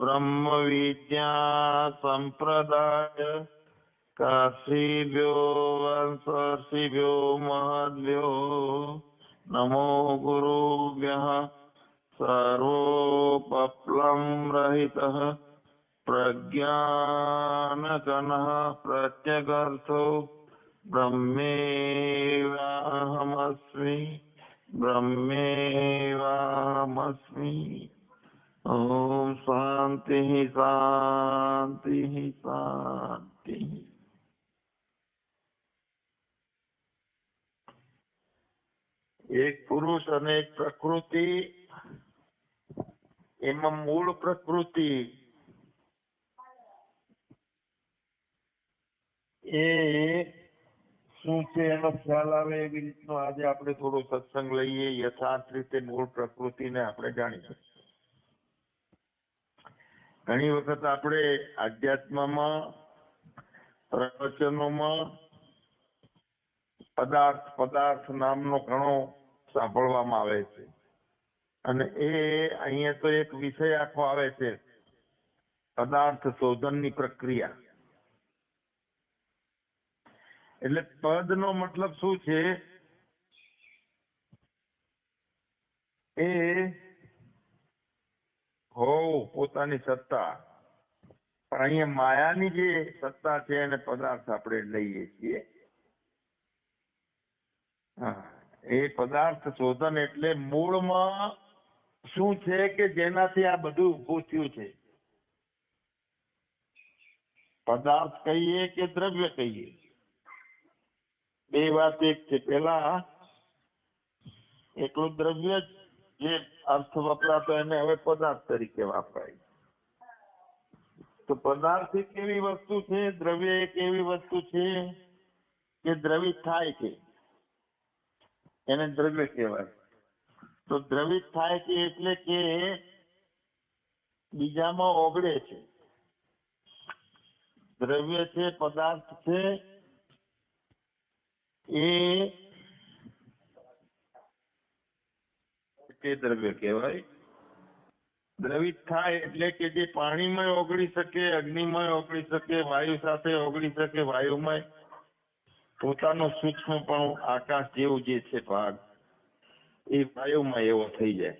ब्रह्मविद्या सम्प्रदाय काशीभ्यो वंशर्षिभ्यो महद्भ्यो नमो गुरुभ्यः सर्वोपप्लं रहितः प्रज्ञानकनः प्रत्यगर्थो ब्रह्मेवाहमस्मि ब्रह्मेवाहमस्मि ઓમ શાંતિ શાંતિ શાંતિ એક પુરુષ અને એક પ્રકૃતિ એમાં મૂળ પ્રકૃતિ એ શું છે, એનો ખ્યાલ આવે એવી રીતનો આજે આપણે થોડો સત્સંગ લઈએ, યથાર્થ રીતે મૂળ પ્રકૃતિને આપણે જાણી શકીએ ઘણી વખત આપણે આધ્યાત્મમાં, પ્રવચનોમાં પદાર્થ પદાર્થ નામનો ઘણો સાંભળવામાં આવે છે. અને એ અહીંયા તો એક વિષય આખો આવે છે. પદાર્થ શોધનની પ્રક્રિયા. એટલે પદનો મતલબ શું છે? એ હોવ પોતાની સત્તા. પણ અહીંયા માયાની જે સત્તા છે એને પદાર્થ આપણે લઈએ છીએ. એ પદાર્થ શોધન એટલે મૂળમાં શું છે કે જેનાથી આ બધું ઉભું થયું છે? પદાર્થ કહીએ કે દ્રવ્ય કહીએ? બે વાત એક છે. પેલા એકલું દ્રવ્ય જ જે અર્થ વપરાતો એને હવે પદાર્થ તરીકે વાપરાય. તો પદાર્થ એક એવી વસ્તુ છે, દ્રવ્ય એક એવી વસ્તુ છે કે દ્રવિત થાય છે. એને દ્રવ્ય કહેવાય. તો દ્રવિત થાય છે એટલે કે બીજામાં ઓગળે છે. દ્રવ્ય છે, પદાર્થ છે, એ તે દ્રવ્ય કહેવાય. દ્રવિત થાય એટલે કે જે પાણીમાં ઓગળી શકે, અગ્નિમાં ઓગળી શકે, વાયુ સાથે ઓગળી શકે, વાયુમાં પોતાનો સૂક્ષ્મ પણ આકાશ જેવું જે છે ભાગ, એ વાયુમાં એવો થઈ જાય.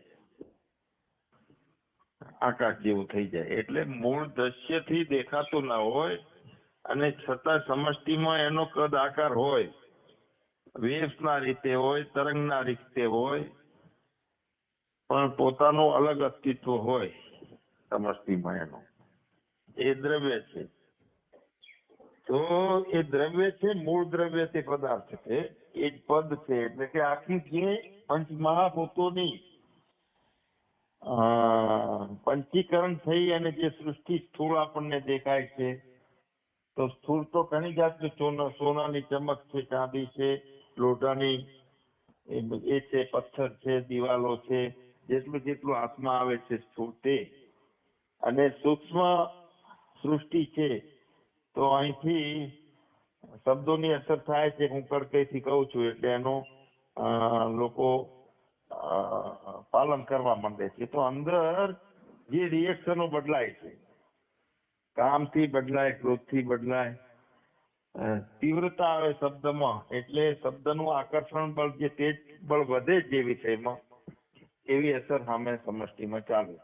આકાશ જેવું થઈ જાય. એટલે મૂળ દ્રશ્યથી દેખાતું ના હોય અને છતાં સમષ્ટિમાં એનો કદ આકાર હોય. વેવ્સના રીતે હોય, તરંગના રીતે હોય પણ પોતાનું અલગ અસ્તિત્વ હોય સમષ્ટિમાં એનું એ દ્રવ્ય છે. તો એ દ્રવ્ય છે, મૂળ દ્રવ્ય તે પદાર્થ છે. એ જ પદ છે. એટલે કે આખી જે પંચ પંચીકરણ થઈ અને જે સૃષ્ટિ સ્થૂળ આપણને દેખાય છે, તો સ્થૂળ તો ઘણી જાતની સોનાની ચમક છે, ચાંદી છે, લોઢાની, એ- એ છે, પથ્થર છે, દિવાલો છે જેટલું જેટલું આત્મા આવે છે છૂટે અને સૂક્ષ્મ સૃષ્ટિ છે, તો અહીંથી શબ્દોની અસર થાય છે હું કડકાઈથી કહું છું એટલે એનું લોકો પાલન કરવા માંડે છે. તો અંદર જે રિએક્શનો બદલાય છે, કામથી બદલાય, ક્રોધથી બદલાય તીવ્રતા આવે શબ્દમાં, એટલે શબ્દનું આકર્ષણ બળ જે તેજ બળ વધે જે વિષયમાં એવી અસર સામે સમષ્ટિમાં ચાલે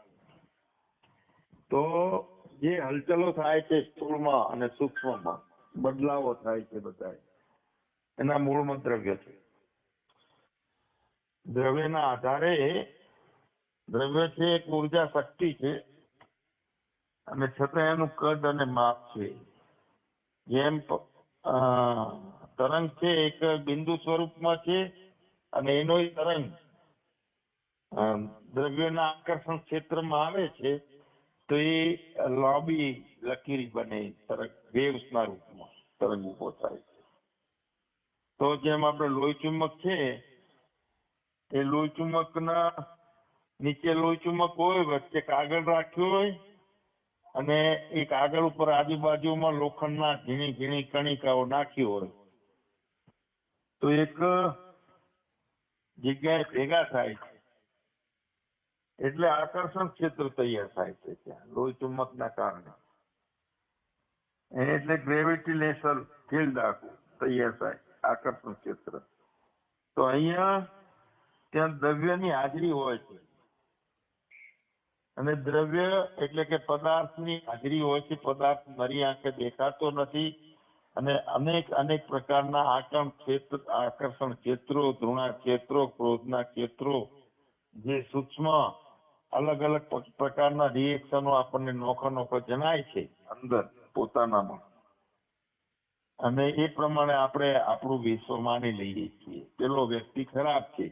તો જે હલચલો થાય છે સ્થૂળમાં અને સૂક્ષ્મમાં, બદલાવો થાય છે બધા એના મૂળમાં દ્રવ્ય છે. દ્રવ્યના આધારે દ્રવ્ય છે એક ઊર્જા શક્તિ છે અને છતાં એનું કદ અને માપ છે. જેમ તરંગ છે એક બિંદુ સ્વરૂપમાં છે અને એનો તરંગ દ્રવ્યના આકર્ષણ ક્ષેત્રમાં આવે છે, તો એ લાંબી લકીર બને, તરંગ, વેવ્સના રૂપમાં તરંગ ઊભો થાય છે. તો જેમ આપણે લોહી ચુંબક છે, એ લોહી ચુંબકના નીચે લોહી ચુંબક હોય, વચ્ચે કાગળ રાખ્યો હોય, અને એ કાગળ ઉપર આજુબાજુમાં લોખંડના ઝીણી ઝીણી કણિકાઓ નાખી હોય, તો એક જગ્યાએ ભેગા થાય એટલે આકર્ષણ ક્ષેત્ર તૈયાર થાય છે ત્યાં, લોહી ચુંબકના કારણે. એટલે ગ્રેવિટેશનલ ફિલ્ડ આખું તૈયાર થાય, આકર્ષણ ક્ષેત્ર. તો અહીંયા ત્યાં દ્રવ્યની હાજરી હોય છે. અને દ્રવ્ય એટલે કે પદાર્થની હાજરી હોય છે, પદાર્થ મરી આંખે દેખાતો નથી. અને અનેક અનેક પ્રકારના આકર્ષણ ક્ષેત્ર, આકર્ષણ ક્ષેત્રો, ધૃણા ક્ષેત્રો, ક્રોધના ક્ષેત્રો, જે સૂક્ષ્મ અલગ અલગ પ્રકારના રિએક્શનો આપણને નોખા નોખા જણાય છે અંદર, પોતાનામાં. અને એ પ્રમાણે આપણે આપણું વિશ્વ માની લઈએ છીએ. પેલો વ્યક્તિ ખરાબ છે.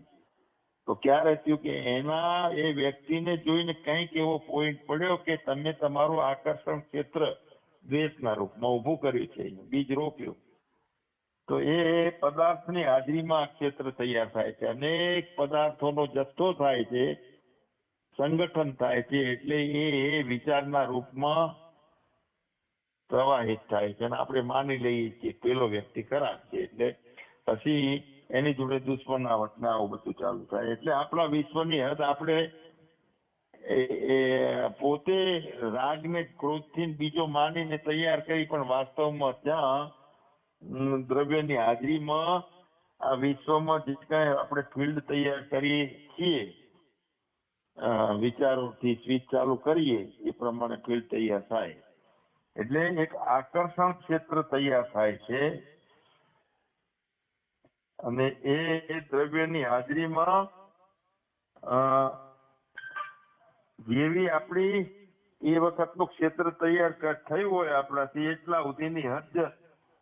તો ક્યારે થયું કે એના, એ વ્યક્તિને જોઈને કંઈક એવો પોઈન્ટ પડ્યો કે તમે તમારું આકર્ષણ ક્ષેત્ર દ્વેષના રૂપમાં ઊભું કર્યું છે બીજ રોપ્યું. તો એ પદાર્થની હાજરીમાં ક્ષેત્ર તૈયાર થાય છે. અનેક પદાર્થોનો જથ્થો થાય છે સંગઠન થાય છે એટલે એ વિચારના રૂપમાં પ્રવાહિત થાય છે. અને આપણે માની લઈએ છીએ પેલો વ્યક્તિ ખરાબ છે. એટલે પછી એની જોડે દુશ્મનાવટ ને આવું બધું ચાલુ થાય. એટલે આપણા વિશ્વની હદ આપણે એ- પોતે રાગને ક્રોધથી બીજો માનીને તૈયાર કરી પણ વાસ્તવમાં ત્યાં દ્રવ્યની હાજરીમાં આ વિશ્વમાં જે કાંઈ આપણે ફિલ્ડ તૈયાર કરીએ છીએ વિચારોથી સ્વિચ ચાલુ કરીએ, એ પ્રમાણે ફિલ્ડ તૈયાર થાય. એટલે એક આકર્ષણ ક્ષેત્ર તૈયાર થાય છે. અને એ દ્રવ્યની હાજરીમાં જેવી આપણી એ વખતનું ક્ષેત્ર તૈયાર થયું હોય આપણાથી, એટલા સુધીની હદ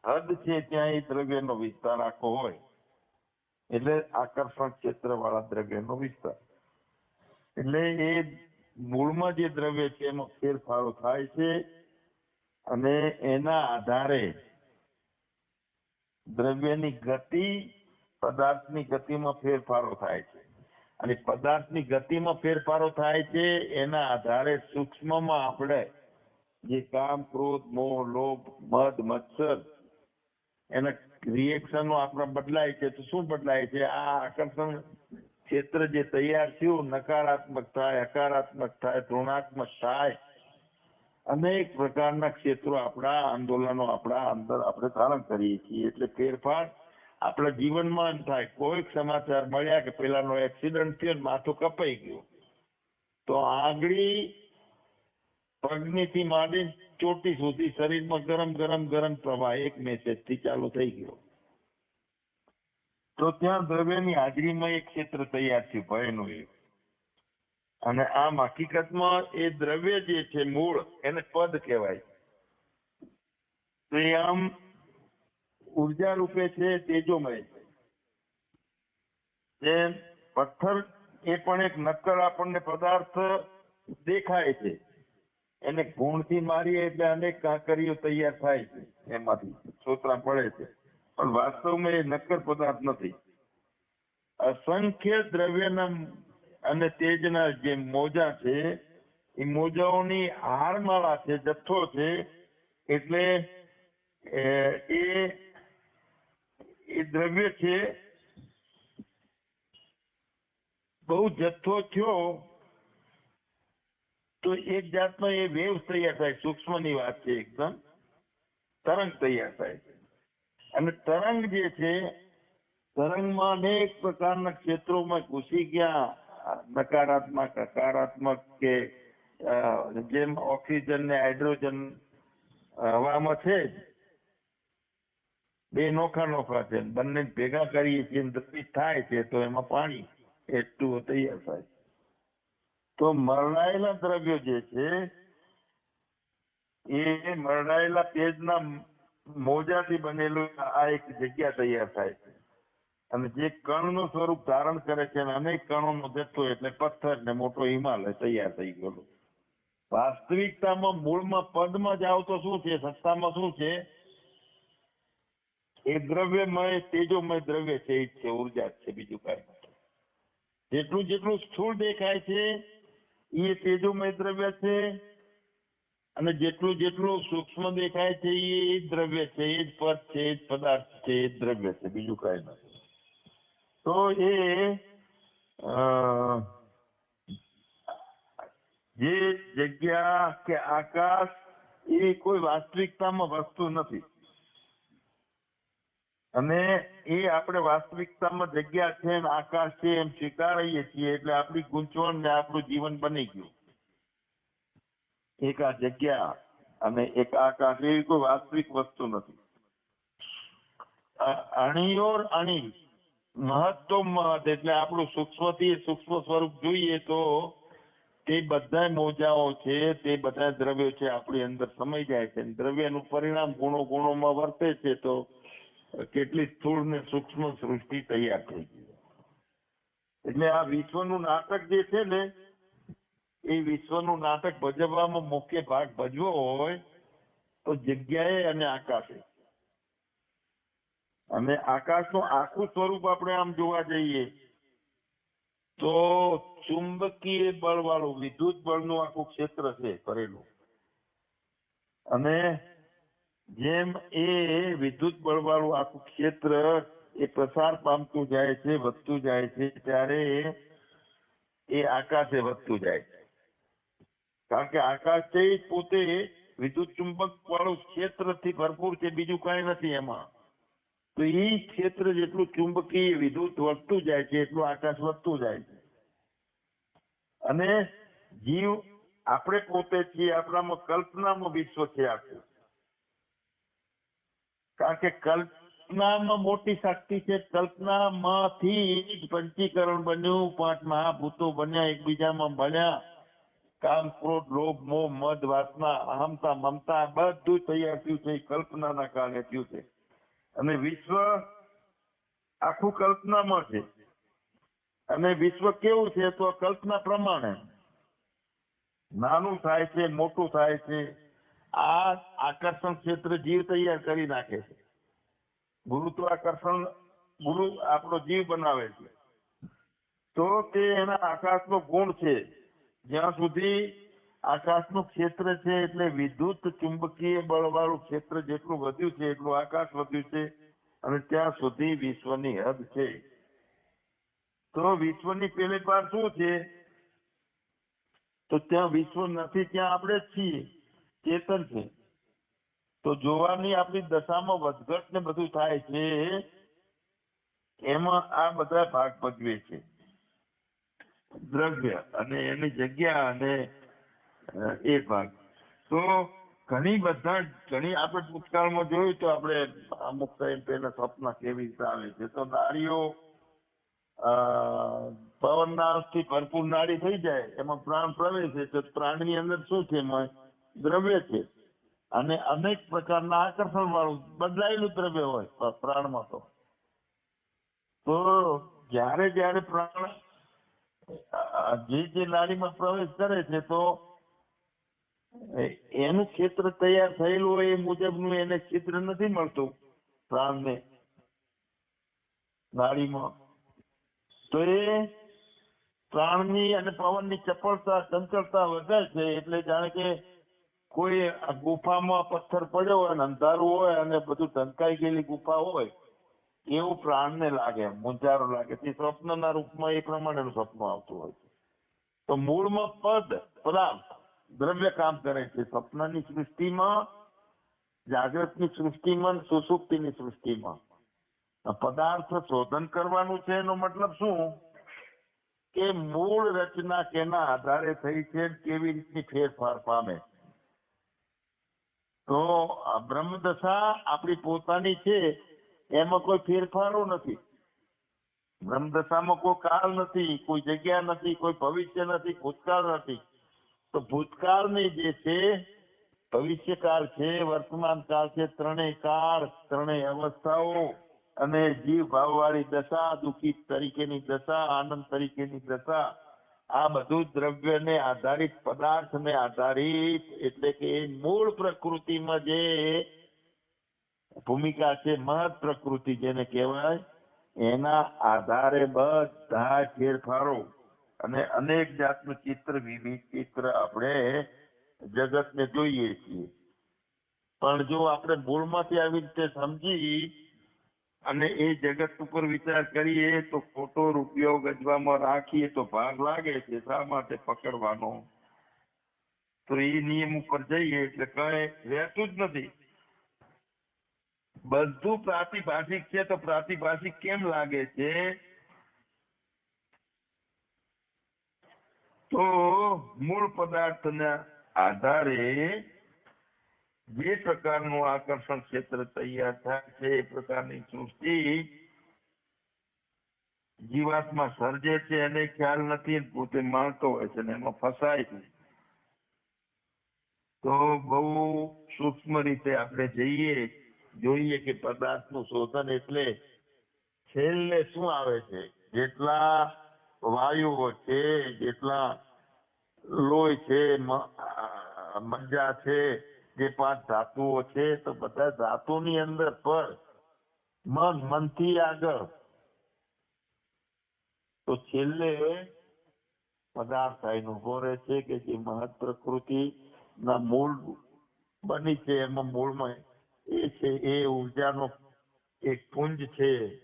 હદ છે ત્યાં એ દ્રવ્યનો વિસ્તાર આખો હોય. એટલે આકર્ષણ ક્ષેત્ર વાળા દ્રવ્યનો વિસ્તાર. એટલે એ મૂળમાં જે દ્રવ્ય છે એમાં ફેરફારો થાય છે અને એના આધારે દ્રવ્યની ગતિ પદાર્થની ગતિમાં ફેરફારો થાય છે. અને પદાર્થની ગતિમાં ફેરફારો થાય છે એના આધારે સૂક્ષ્મમાં આપણે જે કામ, ક્રોધ, મોહ, લોભ, મદ મત્સર એના રિએક્શનો આપણા બદલાય છે. તો શું બદલાય છે? આ આકર્ષણ ક્ષેત્ર જે તૈયાર થયું, નકારાત્મક થાય, હકારાત્મક થાય, ઋણાત્મક થાય, અનેક પ્રકારના ક્ષેત્રો આપણા આંદોલનો આપણા અંદર આપણે ધારણ કરીએ છીએ. એટલે ફેરફાર આપણા જીવનમાં થાય કોઈક સમાચાર મળ્યા કે પેલાનો એક્સિડન્ટ થયો માથું કપાઈ ગયું, તો આંગળી પગનીથી માંડી ચોટી સુધી શરીરમાં ગરમ ગરમ ગરમ પ્રવાહ એક મેસેજથી ચાલુ થઈ ગયો. તો ત્યાં દ્રવ્યની હાજરીમાં એક ક્ષેત્ર તૈયાર થયું, ભયનું એ. અને આમ હકીકતમાં એ દ્રવ્ય જે છે, મૂળ, એને પદ કહેવાય. તો એ આમ ઊર્જા રૂપે છે, તેજોમય. છે પથ્થર એ પણ એક નક્કર આપણને પદાર્થ દેખાય છે. એને ગુણથી મારીએ એટલે અનેક કાંકરીઓ તૈયાર થાય છે, એમાંથી સોતરા પડે છે. પણ વાસ્તવમાં એ નક્કર પદાર્થ નથી. અસંખ્ય દ્રવ્યના અને તેજના જે મોજા છે, એ મોજાઓની હારમાળા છે, જથ્થો છે, એટલે એ, એ- દ્રવ્ય છે, બહુ જથ્થો થયો, તો એક જાતનો એ વેવ તૈયાર થાય, સૂક્ષ્મની વાત છે એકદમ, તરંગ તૈયાર થાય. અને તરંગ જે છે, તરંગમાં અનેક પ્રકારના ક્ષેત્રોમાં ઘૂસી ગયા. નકારાત્મક, હકારાત્મક કે જેમ ઓક્સિજન ને હાઇડ્રોજન હવામાં છે. બે નોખા નોખા છે બંને ભેગા કરીએ છીએ દ્રવિત થાય છે, તો એમાં પાણી એટલું તૈયાર થાય. તો મરડાયેલા દ્રવ્યો જે છે, એ મરડાયેલા તેજના મોજાથી બનેલું આ એક જગ્યા તૈયાર થાય છે. અને જે કણનું સ્વરૂપ ધારણ કરે છે અને અનેક કણોનો જથ્થો એટલે પથ્થર ને મોટો હિમાલય તૈયાર થઈ ગયો વાસ્તવિકતામાં મૂળમાં પદમાં જાવ તો શું છે? સત્તામાં શું છે? એ દ્રવ્યમય, તેજોમય દ્રવ્ય છે, એ છે, ઊર્જા છે બીજું કાંઈ જેટલું જેટલું સ્થૂળ દેખાય છે એ તેજોમય દ્રવ્ય છે અને જેટલું જેટલું સૂક્ષ્મ દેખાય છે, એ દ્રવ્ય છે, એ જ પદ છે, એ જ પદાર્થ છે, એ દ્રવ્ય છે, બીજું કઈ નથી. તો એ જે જગ્યા કે આકાશ, એ કોઈ વાસ્તવિકતામાં વસ્તુ નથી. અને એ આપણે વાસ્તવિકતામાં જગ્યા છે આકાશ છે એમ સ્વીકારીએ છીએ, એટલે આપણી ગૂંચવણ ને આપણું જીવન બની ગયું. એક આ જગ્યા અને એક આકાશ એવી કોઈ વાસ્તવિક વસ્તુ નથી. અ- અણીયોર અણી મહત્વ મહત એટલે આપણું સૂક્ષ્મથી સૂક્ષ્મ સ્વરૂપ જોઈએ તો તે બધા મોજાઓ છે, તે બધા દ્રવ્યો છે આપણી અંદર સમાઈ જાય છે દ્રવ્યનું પરિણામ ગુણો ગુણોમાં વર્તે છે તો કેટલી સ્થૂળ ને સૂક્ષ્મ સૃષ્ટિ તૈયાર થઈ ગઈ. એટલે આ વિશ્વનું નાટક જે છે ને એ વિશ્વનું નાટક ભજવવામાં મુખ્ય ભાગ ભજવો હોય, તો જગ્યાએ અને આકાશે. અને આકાશનું આખું સ્વરૂપ આપણે આમ જોવા જઈએ, તો ચુંબકીય બળ વાળું વિદ્યુત બળનું આખું ક્ષેત્ર છે કરેલું અને જેમ એ વિદ્યુત બળ વાળું આખું ક્ષેત્ર એ પ્રસાર પામતું જાય છે, વધતું જાય છે, ત્યારે એ આકાશે, વધતું જાય છે. કારણ કે આકાશ છે પોતે વિદ્યુત ચુંબક વાળું ક્ષેત્રથી ભરપૂર છે, બીજું કાંઈ નથી એમાં. તો એ ક્ષેત્ર જેટલું ચુંબકીય વિદ્યુત વધતું જાય છે, એટલું આકાશ વધતું જાય છે. અને જીવ આપણે પોતે છીએ, આપણામાં કલ્પનામાં વિશ્વ છે આખું. કારણ કે કલ્પનામાં મોટી શક્તિ છે, કલ્પનામાંથી જ પંચીકરણ બન્યું, પાંચ મહાભૂતો બન્યા, એકબીજામાં બન્યા કામ, ક્રોધ, લોભ, મોહ, મદ, વાસના અહમતા મમતા, બધું તૈયાર થયું છે કલ્પનાના કારણે થયું છે. અને વિશ્વ આખું કલ્પનામાં છે. અને વિશ્વ કેવું છે તો કલ્પના પ્રમાણે નાનું થાય છે, મોટું થાય છે, આ આકર્ષણ ક્ષેત્ર જીવ તૈયાર કરી નાખે છે. ગુરુત્વાકર્ષણ ગુરુ આપણો જીવ બનાવે છે. તો તે એના આકાશનો ગુણ છે. જ્યાં સુધી આકાશનું ક્ષેત્ર છે એટલે વિદ્યુત ચુંબકીય બળવાળું ક્ષેત્ર જેટલું વધ્યું છે એટલું આકાશ વધ્યું છે અને ત્યાં સુધી વિશ્વની હદ છે. તો વિશ્વની પેલી પાર શું છે? તો ત્યાં વિશ્વ નથી, ત્યાં આપણે છીએ. ચેતન છે. તો જોવાની આપણી દશામાં વધઘટ ને બધું થાય છે, એમાં આ બધા ભાગ ભજવે છે. દ્રવ્ય અને એની જગ્યા અને એ ભાગ. તો ઘણી બધા ઘણી આપણે ભૂતકાળમાં જોયું તો આપણે અમુક ટાઈમ પહેલા સ્વપ્ન કેવી રીતે આવે છે. તો નારીઓ અ, પવનના અર્થથી ભરપૂર નાડી થઈ જાય એમાં પ્રાણ પ્રવેશે તો પ્રાણની અંદર શું છે? એમાં દ્રવ્ય છે. અને અનેક પ્રકારના આકર્ષણ વાળું બદલાયેલું દ્રવ્ય હોય પ્રાણમાં તો. તો જ્યારે જ્યારે પ્રાણ જે જે નાડીમાં પ્રવેશ કરે છે તો એનું ક્ષેત્ર તૈયાર થયેલું હોય એ મુજબનું એને ક્ષેત્ર નથી મળતું પ્રાણને. નાડીમાં તો એ પ્રાણની અને પવનની ચપળતા, ચંચળતા વધે છે એટલે જાણે કે કોઈ ગુફામાં પથ્થર પડ્યો હોય અને અંધારું હોય અને બધું ઢંકાઈ ગયેલી ગુફા હોય એવું પ્રાણને લાગે, મુંજારો લાગે. તે સ્વપ્નના રૂપમાં એ પ્રમાણેનું સ્વપ્ન આવતું હોય છે. તો મૂળમાં પદ, પદાર્થ, દ્રવ્ય કામ કરે છે. સ્વપ્નની સૃષ્ટિમાં, જાગૃતની સૃષ્ટિમાં, સુસુપ્તિની સૃષ્ટિમાં. પદાર્થ શોધન કરવાનું છે, એનો મતલબ શું? કે મૂળ રચના કેના આધારે થઈ છે કેવી રીતની ફેરફાર પામે તો આ બ્રહ્મદશા આપણી પોતાની છે એમાં કોઈ ફેરફારો નથી. બ્રહ્મદશામાં કોઈ કાળ નથી, કોઈ જગ્યા નથી, કોઈ ભવિષ્ય નથી, ભૂતકાળ નથી. તો ભૂતકાળની જે છે, ભવિષ્યકાળ છે વર્તમાન કાળ છે, ત્રણેય કાળ, ત્રણેય અવસ્થાઓ અને જીવ ભાવવાળી દશા, દુઃખી તરીકેની દશા, આનંદ તરીકેની દશા, આ બધું દ્રવ્યને આધારિત પદાર્થને આધારિત, એટલે કે મૂળ પ્રકૃતિમાં જે ભૂમિકા છે મહત પ્રકૃતિ જેને કહેવાય, એના આધારે બધા ફેરફારો અને અનેક જાતનું ચિત્ર, વિવિધ ચિત્ર આપણે જગતને જોઈએ છીએ. પણ જો આપણે મૂળમાંથી આવી રીતે સમજી અને એ જગત ઉપર વિચાર કરીએ, તો ખોટો રૂપિયો ગજવામાં રાખીએ તો ભાગ લાગે છે. શા માટે પકડવાનો? તો એ નિયમ ઉપર જઈએ એટલે કઈ રહેતું જ નથી. બધું પ્રાતિભાષિક છે, તો પ્રાતિભાષિક કેમ લાગે છે? તો મૂળ પદાર્થના આધારે જે પ્રકારનું આકર્ષણ ક્ષેત્ર તૈયાર થાય છે, એ પ્રકારની સૃષ્ટિ જીવાતમાં સર્જે છે એને ખ્યાલ નથી પોતે માણતો હોય છે એમાં ફસાય છે. તો બહુ સૂક્ષ્મ રીતે આપણે જઈએ જોઈએ કે પદાર્થનું શોધન એટલે છેલ્લે શું આવે છે? જેટલા વાયુઓ છે જેટલા લોહી છે મ- આ, મજ્જા છે જે પાંચ ધાતુઓ છે તો બધા ધાતુની અંદર પર મન મનથી આગળ. તો છેલ્લે પદાર્થ આઈને ઊભો રહે છે કે જે મહત પ્રકૃતિ ના મૂળ બની છે એમાં મૂળમાં એ છે એ ઉર્જાનો એક પુંજ છે.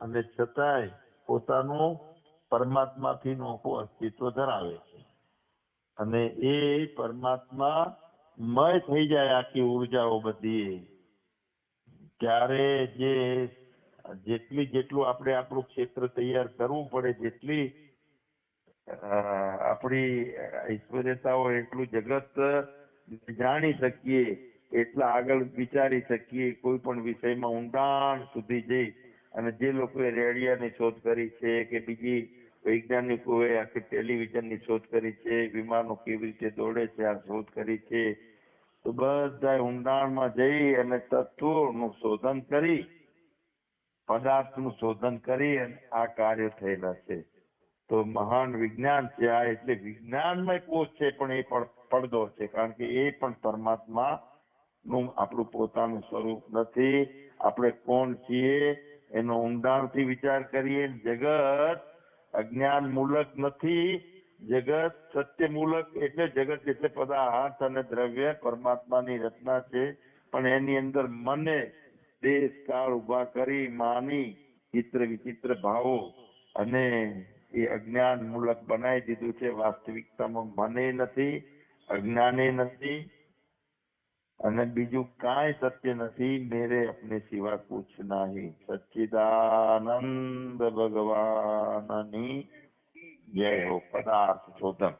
અને છતાંય પોતાનું પરમાત્માથી નોખું અસ્તિત્વ ધરાવે છે. અને એ પરમાત્મા મય થઈ જાય આખી ઉર્જાઓ બધી. ત્યારે જે જેટલી જેટલું આપણે આપણું ક્ષેત્ર તૈયાર કરવું પડે જેટલી આપણી ઈશ્વર્યતા હોય એટલું જગત જાણી શકીએ એટલા આગળ વિચારી શકીએ, કોઈ પણ વિષયમાં ઊંડાણ સુધી જઈ અને જે લોકોએ રેડિયાની શોધ કરી છે કે બીજી વૈજ્ઞાનિકોએ આખી ટેલિવિઝનની શોધ કરી છે, વિમાનો કેવી રીતે દોડે છે, આ શોધ કરી છે, તો બધા ઊંડાણમાં જઈ અને તત્વોનું શોધન કરી, પદાર્થનું શોધન કરી અને આ કાર્ય થયેલા છે. તો મહાન વિજ્ઞાન છે આ, એટલે વિજ્ઞાનમય કોષ છે પણ એ પણ પડદો છે, કારણ કે એ પણ પરમાત્મા નું આપણું પોતાનું સ્વરૂપ નથી. આપણે કોણ છીએ એનો ઊંડાણથી વિચાર કરીએ. જગત અજ્ઞાન મૂલક નથી. જગત સત્ય મૂલક એટલે જગત એટલે પદાર્થ અને દ્રવ્ય પરમાત્માની રચના છે. પણ એની અંદર મને દેશ, કાળ ઊભા કરી, માની, ચિત્ર વિચિત્ર ભાવો અને એ અજ્ઞાન મૂલક બનાવી દીધું છે. વાસ્તવિકતામાં મને નથી, અજ્ઞાને નથી. અને બીજું કાંઈ સત્ય નથી, મેરે અપને સિવા કુછ નહીં. સચ્ચિદાનંદ ભગવાનની જય હો પદાર્થ શોધન.